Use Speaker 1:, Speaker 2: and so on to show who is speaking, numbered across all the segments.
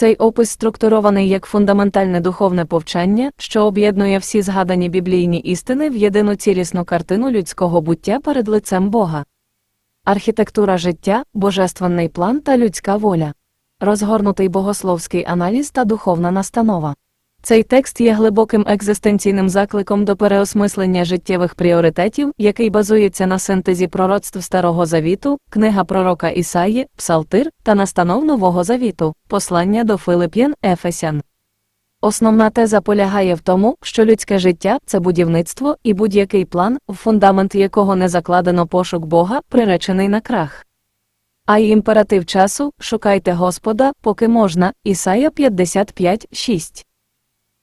Speaker 1: Цей опис структурований як фундаментальне духовне повчання, що об'єднує всі згадані біблійні істини в єдину цілісну картину людського буття перед лицем Бога. Архітектура життя, божественний план та людська воля. Розгорнутий богословський аналіз та духовна настанова. Цей текст є глибоким екзистенційним закликом до переосмислення життєвих пріоритетів, який базується на синтезі пророцтв Старого Завіту, книга пророка Ісаї, Псалтир та настанов Нового Завіту, послання до Филип'ян, Ефесян. Основна теза полягає в тому, що людське життя це будівництво і будь-який план, в фундамент якого не закладено пошук Бога, приречений на крах. А й імператив часу шукайте Господа, поки можна. Ісая 55, 6.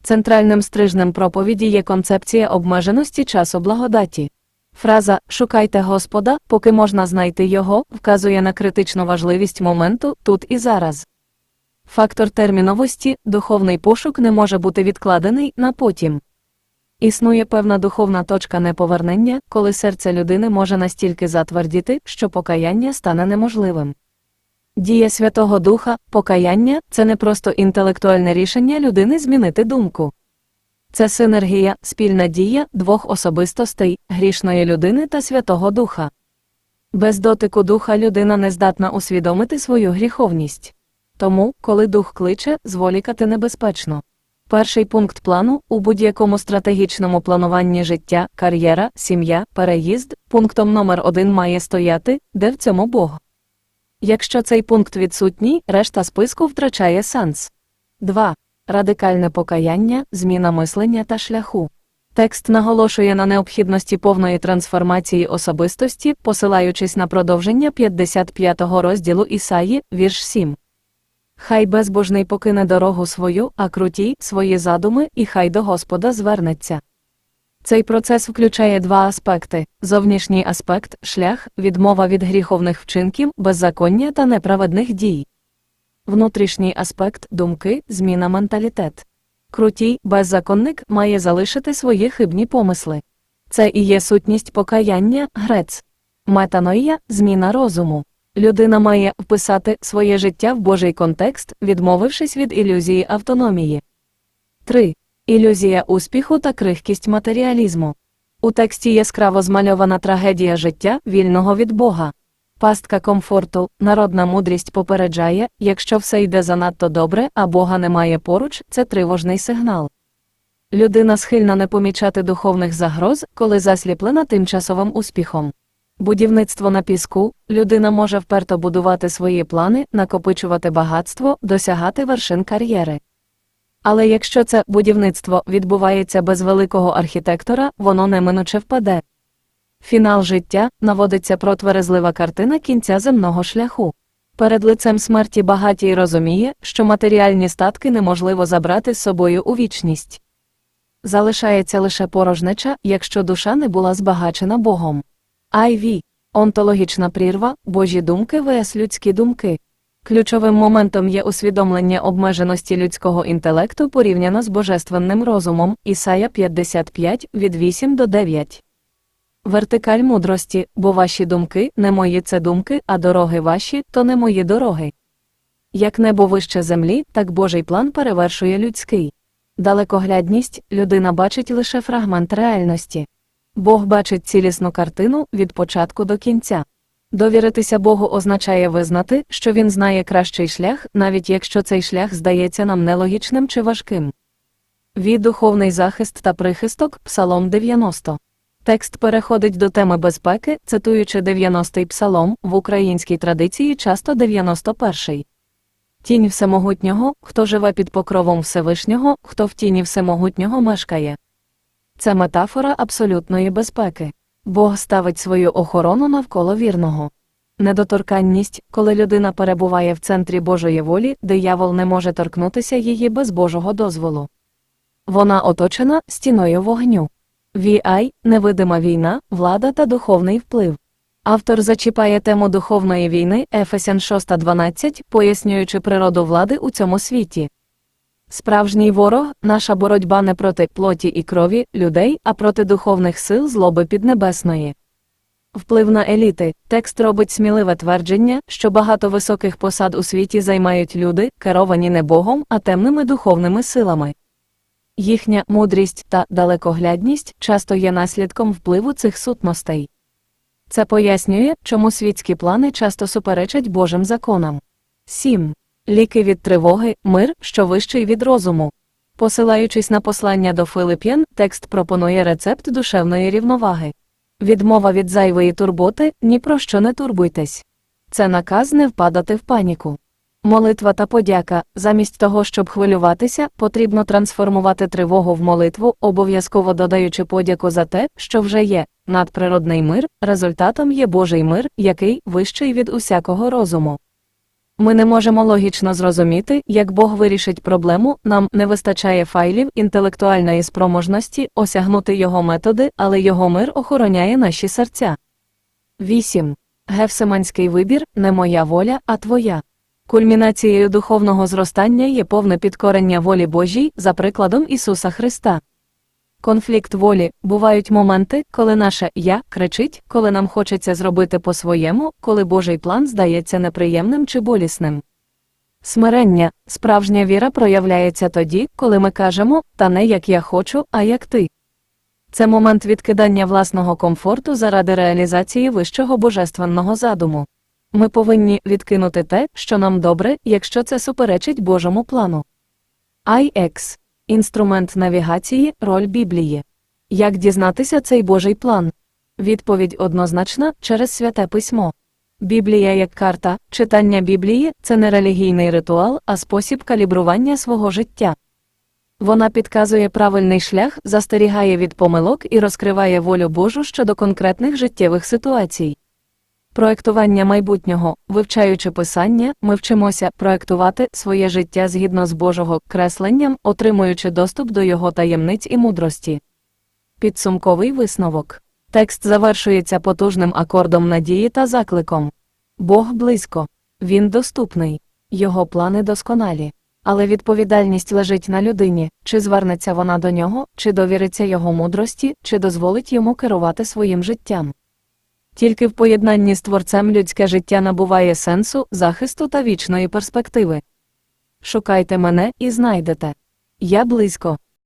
Speaker 1: Центральним стрижнем проповіді є концепція обмеженості часу благодаті. Фраза Шукайте Господа, поки можна знайти його, вказує на критичну важливість моменту тут і зараз. Фактор терміновості, духовний пошук не може бути відкладений на потім. Існує певна духовна точка неповернення, коли серце людини може настільки затвердіти, що покаяння стане неможливим. Дія Святого Духа, покаяння це не просто інтелектуальне рішення людини змінити думку. Це синергія, спільна дія двох особистостей грішної людини та Святого Духа. Без дотику духа людина не здатна усвідомити свою гріховність. Тому, коли дух кличе, зволікати небезпечно. Перший пункт плану у будь-якому стратегічному плануванні життя, кар'єра, сім'я, переїзд, пунктом номер один має стояти, де в цьому Бог. Якщо цей пункт відсутній, решта списку втрачає сенс. 2. Радикальне покаяння, зміна мислення та шляху. Текст наголошує на необхідності повної трансформації особистості, посилаючись на продовження 55-го розділу Ісаї, вірш 7. Хай безбожний покине дорогу свою, а крутій свої задуми, і хай до Господа звернеться. Цей процес включає два аспекти: зовнішній аспект шлях, відмова від гріховних вчинків, беззаконня та неправедних дій. Внутрішній аспект думки, зміна менталітет. Крутій, беззаконник має залишити свої хибні помисли. Це і є сутність покаяння, грец. Метаноїя зміна розуму. Людина має вписати своє життя в Божий контекст, відмовившись від ілюзії автономії. 3. Ілюзія успіху та крихкість матеріалізму. У тексті яскраво змальована трагедія життя, вільного від Бога. Пастка комфорту, народна мудрість попереджає, якщо все йде занадто добре, а Бога немає поруч, це тривожний сигнал. Людина схильна не помічати духовних загроз, коли засліплена тимчасовим успіхом. Будівництво на піску, людина може вперто будувати свої плани, накопичувати багатство, досягати вершин кар'єри. Але якщо це будівництво відбувається без великого архітектора, воно неминуче впаде. Фінал життя наводиться протверезлива картина кінця земного шляху. Перед лицем смерті багатій розуміє, що матеріальні статки неможливо забрати з собою у вічність. Залишається лише порожнеча, якщо душа не була збагачена Богом. IV – онтологічна прірва, Божі думки vs людські думки. Ключовим моментом є усвідомлення обмеженості людського інтелекту порівняно з божественним розумом Ісая 55 від 8 до 9. Вертикаль мудрості, бо ваші думки не мої це думки, а дороги ваші то не мої дороги. Як небо вище землі, так Божий план перевершує людський. Далекоглядність людина бачить лише фрагмент реальності. Бог бачить цілісну картину від початку до кінця. Довіритися Богу означає визнати, що Він знає кращий шлях, навіть якщо цей шлях здається нам нелогічним чи важким. Від духовний захист та прихисток Псалом 90. Текст переходить до теми безпеки, цитуючи 90-й псалом, в українській традиції часто 91-й. Тінь всемогутнього, хто живе під покровом Всевишнього, хто в тіні всемогутнього мешкає. Це метафора абсолютної безпеки. Бог ставить свою охорону навколо вірного. Недоторканність, коли людина перебуває в центрі Божої волі, диявол не може торкнутися її без Божого дозволу. Вона оточена стіною вогню. VI – невидима війна, влада та духовний вплив. Автор зачіпає тему духовної війни Ефесян 6.12, пояснюючи природу влади у цьому світі. Справжній ворог наша боротьба не проти плоті і крові людей, а проти духовних сил злоби піднебесної. Вплив на еліти. Текст робить сміливе твердження, що багато високих посад у світі займають люди, керовані не Богом, а темними духовними силами. Їхня мудрість та далекоглядність часто є наслідком впливу цих сутностей. Це пояснює, чому світські плани часто суперечать Божим законам. 7. Ліки від тривоги, мир, що вищий від розуму. Посилаючись на послання до Филип'ян, текст пропонує рецепт душевної рівноваги. Відмова від зайвої турботи ні про що не турбуйтесь. Це наказ не впадати в паніку. Молитва та подяка, замість того, щоб хвилюватися, потрібно трансформувати тривогу в молитву, обов'язково додаючи подяку за те, що вже є. Надприродний мир, результатом є Божий мир, який вищий від усякого розуму. Ми не можемо логічно зрозуміти, як Бог вирішить проблему, нам не вистачає файлів інтелектуальної спроможності осягнути його методи, але його мир охороняє наші серця. 8. Гефсиманський вибір не моя воля, а твоя. Кульмінацією духовного зростання є повне підкорення волі Божій за прикладом Ісуса Христа. Конфлікт волі бувають моменти, коли наше я кричить, коли нам хочеться зробити по-своєму, коли Божий план здається неприємним чи болісним. Смирення, справжня віра проявляється тоді, коли ми кажемо та не як я хочу, а як ти. Це момент відкидання власного комфорту заради реалізації вищого божественного задуму. Ми повинні відкинути те, що нам добре, якщо це суперечить Божому плану. IX Інструмент навігації, роль Біблії. Як дізнатися цей Божий план? Відповідь однозначна через святе письмо. Біблія як карта, читання Біблії це не релігійний ритуал, а спосіб калібрування свого життя. Вона підказує правильний шлях, застерігає від помилок і розкриває волю Божу щодо конкретних життєвих ситуацій. Проектування майбутнього, вивчаючи писання, ми вчимося проектувати своє життя згідно з Божого кресленням, отримуючи доступ до його таємниць і мудрості. Підсумковий висновок. Текст завершується потужним акордом надії та закликом. Бог близько, він доступний, його плани досконалі. Але відповідальність лежить на людині, чи звернеться вона до нього, чи довіриться його мудрості, чи дозволить йому керувати своїм життям. Тільки в поєднанні з творцем людське життя набуває сенсу, захисту та вічної перспективи. Шукайте мене і знайдете. Я близько.